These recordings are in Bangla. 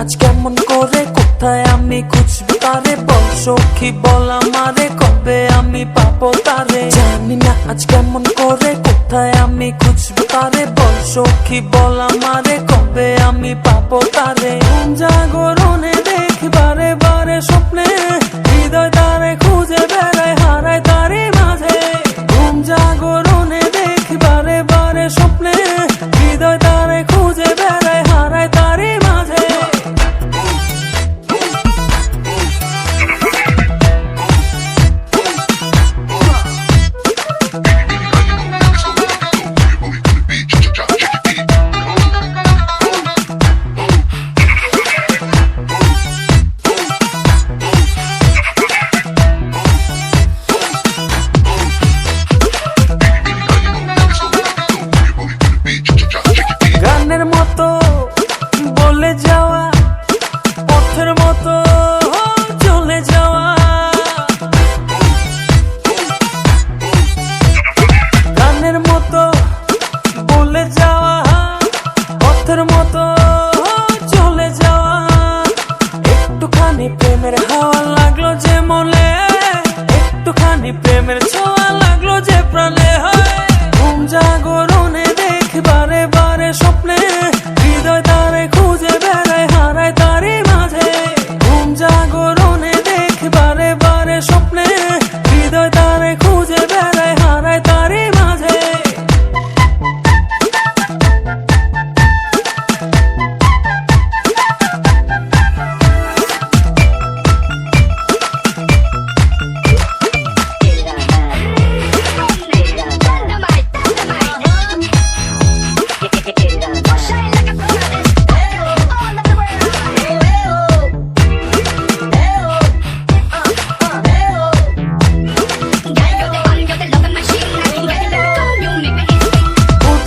আজ কেমন করে, কোথায় আমি খুঁজবো তারে? বল সখী, বল আমারে, কবে আমি পাবো তারে? জানি না আজ কেমন করে, কোথায় আমি খুঁজবো তারে? বল সখী, বল আমারে, কবে আমি পাবো তারে? জাগর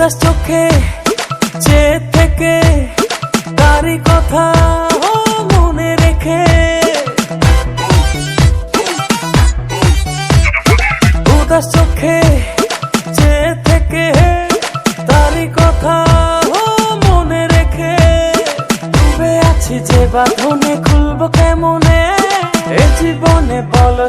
উদাস চোখে, যে থেকে তারই কথা মনে রেখে। উদাস চোখে, যে থেকে তারই কথা মনে রেখে। ডুবে আছি যে বাঁধনে, খুলবো কেমনে? এ জীবনে বলো